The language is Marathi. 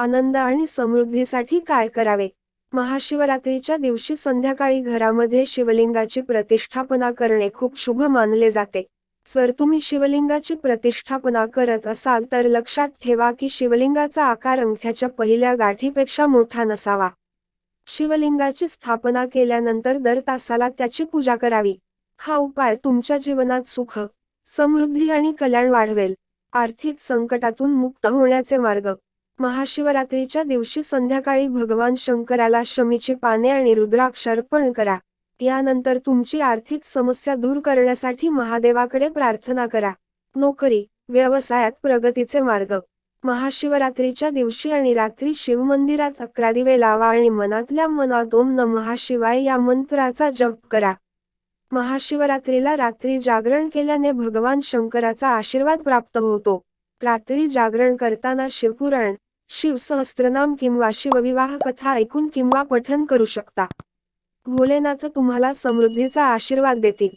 आनंद आणि समृद्धीसाठी काय करावे? महाशिवरात्रीच्या दिवशी संध्याकाळी घरामध्ये शिवलिंगाची प्रतिष्ठापना करणे खूप शुभ मानले जाते. जर तुम्ही शिवलिंगाची प्रतिष्ठापना करत असाल तर लक्षात ठेवा की शिवलिंगाचा आकार अंगठ्याच्या पहिल्या गाठीपेक्षा मोठा नसावा. शिवलिंगाची स्थापना केल्यानंतर दर तासाला त्याची पूजा करावी. हा उपाय तुमच्या जीवनात सुख समृद्धी आणि कल्याण वाढवेल. आर्थिक संकटातून मुक्त होण्याचे मार्ग. महाशिवरात्रीच्या दिवशी संध्याकाळी भगवान शंकराला शमीची पाने आणि रुद्राक्ष अर्पण करा. यानंतर तुमची आर्थिक समस्या दूर करण्यासाठी महादेवाकडे प्रार्थना करा. नोकरी व्यवसायात प्रगतीचे मार्ग. महाशिवरात्रीच्या दिवशी आणि रात्री शिवमंदिरात अकरा दिवे लावा आणि मनातल्या मनात ओम नमः या मंत्राचा जप करा. महाशिवरात्रीला रात्री जागरण केल्याने भगवान शंकराचा आशीर्वाद प्राप्त होतो. रात्री जागरण करताना शिवपुराण शिवसहस्त्रनाम किंवा शिवविवाह कथा ऐकून किंवा पठन करू शकता. भोलेनाथ तुम्हाला समृद्धीचा आशीर्वाद देतील.